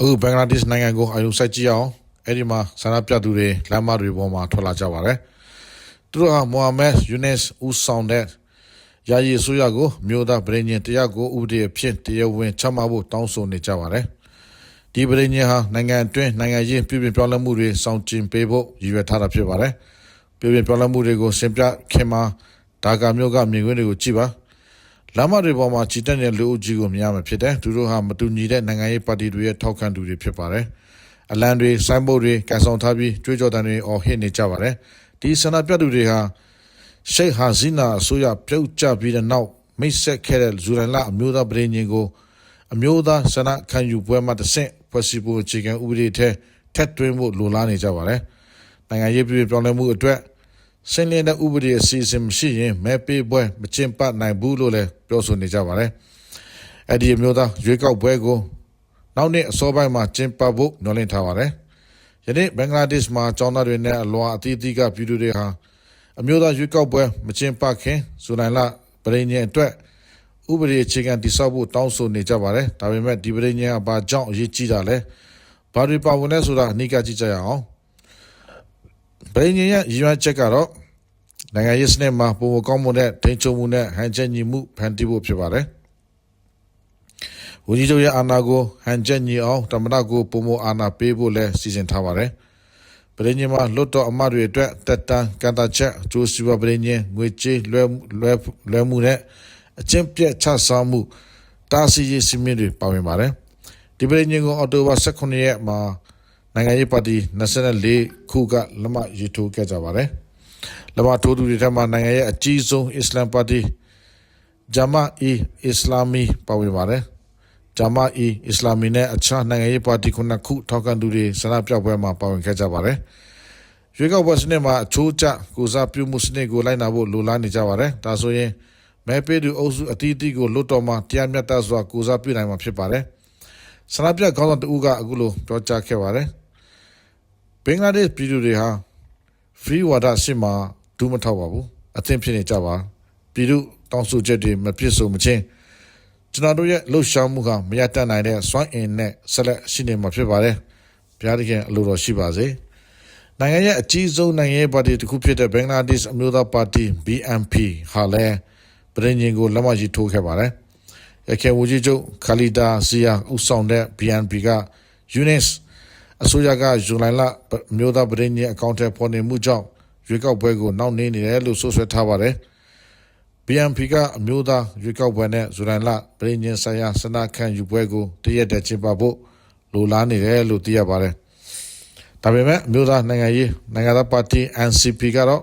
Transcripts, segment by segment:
အခုဘင်္ဂလားဒေ့ရှ်နိုင်ငံကိုအယုံစိုက်ကြည့်အောင်အဲ့ဒီမှာဆန္ဒပြသူတွေလမ်းမတွေပေါ်မှာထွက်လာကြပါတယ်သူတို့ဟာမိုဟာမက်ယူနက်ဦးဆောင်တဲ့ယာယီဆိုရကိုမြို့သားဗြိညင်တရားကိုဥပဒေအဖြစ်တရားဝင်ချမှတ်ဖို့တောင်းဆိုနေကြပါတယ်ဒီဗြိညင်ဟာနိုင်ငံအတွင်းနိုင်ငံရေးပြည်ပြပြောင်းလဲမှုတွေစောင့်ကြည့်ပေးဖို့ရည်ရွယ်ထားတာဖြစ်ပါတယ်ပြည်ပြပြောင်းလဲမှုတွေကိုရှင်းပြခင်မှာဒါကာမြို့ကမြင်ကွင်းတွေကိုကြည့်ပါ လမ်းမတွေပေါ်မှာချီတက်တဲ့လူအုပ်ကြီးကိုမြင်ရမှာဖြစ်တယ်သူတို့ဟာမတူညီတဲ့နိုင်ငံရေးပါတီတွေရဲ့ထောက်ခံသူတွေဖြစ်ပါတယ်အလံတွေဆိုင်းဘုတ်တွေကန်ဆောင်ထားပြီးကြွေးကြော်တန်တွေအော်ဟစ်နေကြပါတယ်ဒီဆန္ဒပြသူတွေဟာရှိတ်ဟာဇီနာအစိုးရပြုတ်ကျပြီးတဲ့နောက်မိတ်ဆက်ခဲ့တဲ့ဇူလိုင်လအမျိုးသားပြည်ညင်ကိုအမျိုးသားဆန္ဒခံယူပွဲမှာတဆင့်ဖွဲ့စည်းဖို့အခြေခံဥပဒေထဲထက်သွင်းဖို့လိုလားနေကြပါတယ်နိုင်ငံရေးပြည်ပြောင်းလဲမှုအတွက် စင်လင်းတဲ့ဥပဒေအစီအစဉ်မရှိရင်မဲပေးပွဲမကျင်းပနိုင်ဘူးလို့လည်းပြောဆိုနေကြပါတယ်။အဲ့ဒီအမျိုးသားရွေးကောက်ပွဲကိုနောက်နေ့အစောပိုင်းမှာကျင်းပဖို့ညွှန်လင့်ထားပါတယ်။ယနေ့ဘင်္ဂလားဒေ့ရှ်မှာကျောင်းသားတွေနဲ့အလွာအသီးသီးကပြည်သူတွေဟာအမျိုးသားရွေးကောက်ပွဲမကျင်းပခင်ဇူလိုင်လပြည်ညင်အတွက်ဥပဒေအခြေခံတိစောက်ဖို့တောင်းဆိုနေကြပါတယ်။ဒါပေမဲ့ဒီပြည်ညင်ကဘာကြောင့်အရေးကြီးတာလဲ။ဘာတွေပါဝင်လဲဆိုတာအနိကကြည့်ကြရအောင်။ ပြည်ညင်ရဲ့ရည်ရွယ်ချက်ကတော့နိုင်ငံရေးစနစ်မှာပုံမကောင်းမှုနဲ့ထိန်းချုပ်မှုနဲ့ဟန်ချက်ညီမှုဖန်တီးဖို့ဖြစ်ပါတယ်။ဝန်ကြီးချုပ်ရဲ့အာဏာကိုဟန်ချက်ညီအောင်တမန်တော်ကိုပုံမအာဏာပေးဖို့လည်းစီစဉ်ထားပါတယ်။ပြည်ညင်မှာလွတ်တော်အမတ်တွေအတွက်တက်တန်းကန်တာချက်ကျိုးစီပါပြည်ညင်ငွေကြေးလွှဲလွှဲလွှဲမှုနဲ့အကျင့်ပြတ်ချစားမှုတာစီရေးစီမင်းတွေပါဝင်ပါတယ်။ဒီပြည်ညင်ကိုအော်တိုဘာ18ရက်မှာ နိုင်ငံရေးပါတီ24ခုကလက်မှတ်ရေးထိုးခဲ့ကြပါတယ်။လမထိုးသူတွေထက်မှနိုင်ငံရဲ့အကြီးဆုံးအစ္စလမ်ပါတီဂျမာအီအစ္စလာမီပါဝင်ပါတယ်ဂျမာအီအစ္စလာမီနဲ့အခြားနိုင်ငံရေးပါတီခုနှစ်ခုထောက်ခံသူတွေဆန္ဒပြပွဲမှာပါဝင်ခဲ့ကြပါတယ်ရွေးကောက်ပွဲစနစ်မှာအချိုးကျကိုစားပြုမှုစနစ်ကိုလိုက်နာဖို့လိုလားနေကြပါတယ်ဒါဆိုရင်မဲပေးသူအုပ်စုအသီးသီးကိုလွတ်တော်မှာတရားမျှတစွာကိုစားပြုနိုင်မှာဖြစ်ပါတယ်ဆန္ဒပြခေါင်းဆောင်တဦးကအခုလိုပြောကြားခဲ့ပါတယ် ဘင်္ဂလားဒေ့ရှ်ပြည်သူတွေဟာ free water ရှစ်မှာဒူးမထောက်ပါဘူးအသင်ဖြစ်နေကြပါပြည်သူတောင်းဆိုချက်တွေမပြည့်စုံမချင်းကျွန်တော်တို့ရဲ့လှုပ်ရှားမှုကမရတတ်နိုင်တဲ့စွမ်းအင်နဲ့ဆက်လက်ရှိနေမှာဖြစ်ပါတယ်ဘုရားသခင်အလိုတော်ရှိပါစေနိုင်ငံရဲ့အကြီးဆုံးနိုင်ငံရေးပါတီတစ်ခုဖြစ်တဲ့ဘင်္ဂလားဒေ့ရှ်အမျိုးသားပါတီ BNP ဟာလည်းပြည်ငင်ကိုလက်မှတ်ရေးထိုးခဲ့ပါတယ်ရခိုင်ဝကြီးချုပ်ခါလီဒါဇီယာဦးဆောင်တဲ့ BNP က UNIS အစိုးရကဇူလိုင်လမြို့သားပြည်ညင်အကောင့်ထဲပေါ်နေမှုကြောင့်ရွေးကောက်ပွဲကိုနောက်နေနေတယ်လို့ဆိုဆွဲထားပါတယ်။ BNP ကအမျိုးသားရွေးကောက်ပွဲနဲ့ဇူလိုင်လပြည်ညင်ဆိုင်ရာစနခန့်ယူပွဲကိုတရက်တည်းကျင်းပဖို့လိုလားနေတယ်လို့သိရပါတယ်။ဒါပေမဲ့အမျိုးသားနိုင်ငံရေးနိုင်ငံသားပါတီ NCP ကတော့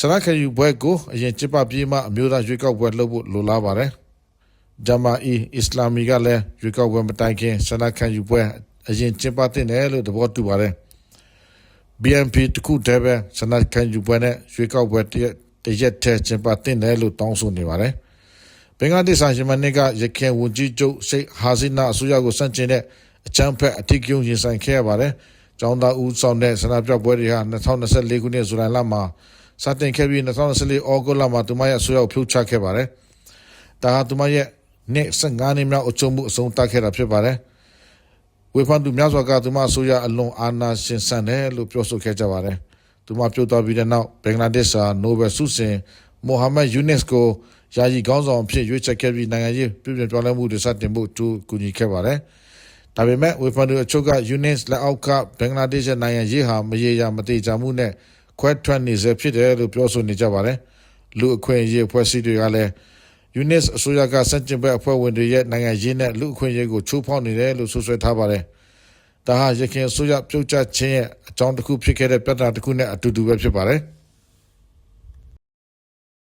စနခန့်ယူပွဲကိုအရင်ကျင်းပပြီးမှအမျိုးသားရွေးကောက်ပွဲလုပ်ဖို့လိုလားပါတယ်။ဂျမာအီအစ္စလာမီကလည်းရွေးကောက်ပွဲမတိုင်ခင်စနခန့်ယူပွဲ အရင်ကျင်းပတဲ့တယ်လို့သဘောတူပါတယ်။ BNP တခုတည်းပဲစနခံယူပွဲနဲ့ရွေးကောက်ပွဲတရက်တရက်တည်းကျင်းပတဲ့တယ်လို့တောင်းဆိုနေပါတယ်။ဘင်္ဂလားဒေ့ရှ်ရှင်မနစ်ကရခိုင်ဝန်ကြီးချုပ်ရှိတ်ဟာစီနာအစိုးရကိုစန့်ကျင်တဲ့အချမ်းဖက်အထူးပြုရင်ဆိုင်ခဲ့ရပါတယ်။ကျောင်းသားဦးဆောင်တဲ့ဆန္ဒပြပွဲတွေဟာ2024ခုနှစ်ဇူလိုင်လမှာစတင်ခဲ့ပြီး2024ဩဂုတ်လမှာသူမရဲ့အစိုးရကိုဖြုတ်ချခဲ့ပါတယ်။ဒါဟာသူမရဲ့နှစ်15နှစ်မြောက်အကျုံးမှုအဆုံးသတ်ခဲ့တာဖြစ်ပါတယ်။ ဝေဖန်သူများစွာကသူမအစိုးရအလွန်အာဏာရှင်ဆန်တယ်လို့ပြောဆိုခဲ့ကြပါတယ်။သူမပြုတ်သွားပြီးတဲ့နောက်ဘင်္ဂလားဒေ့ရှ်ဟာနိုဘယ်ဆုရှင်မိုဟာမက်ယူနက်စ်ကိုယာယီခေါင်းဆောင်အဖြစ်ရွေးချယ်ခဲ့ပြီးနိုင်ငံရေးပြည်ပြပြောင်းလဲမှုတွေစတင်ဖို့တူကူညီခဲ့ပါတယ်။ဒါပေမဲ့ဝေဖန်သူအချို့ကယူနက်စ်လက်အောက်ကဘင်္ဂလားဒေ့ရှ်နိုင်ငံရေးဟာမရေရာမတိကျမှုနဲ့ခွဲထွက်နေစေဖြစ်တယ်လို့ပြောဆိုနေကြပါတယ်။လူအခွင့်အရေးဖွဲ့စည်းတွေကလည်း UNIS အစိုးရကစန့်ကျင်ဘက်အဖွဲ့ဝင်တွေရဲ့နိုင်ငံရေးနဲ့လူအခွင့်အရေးကိုချိုးဖောက်နေတယ်လို့ဆိုဆွဲထားပါတယ်။ဒါဟာရခိုင်အစိုးရပြုတ်ကျခြင်းရဲ့အကြောင်းတစ်ခုဖြစ်ခဲ့တဲ့ပြဿနာတစ်ခုနဲ့အတူတူပဲဖြစ်ပါတယ်။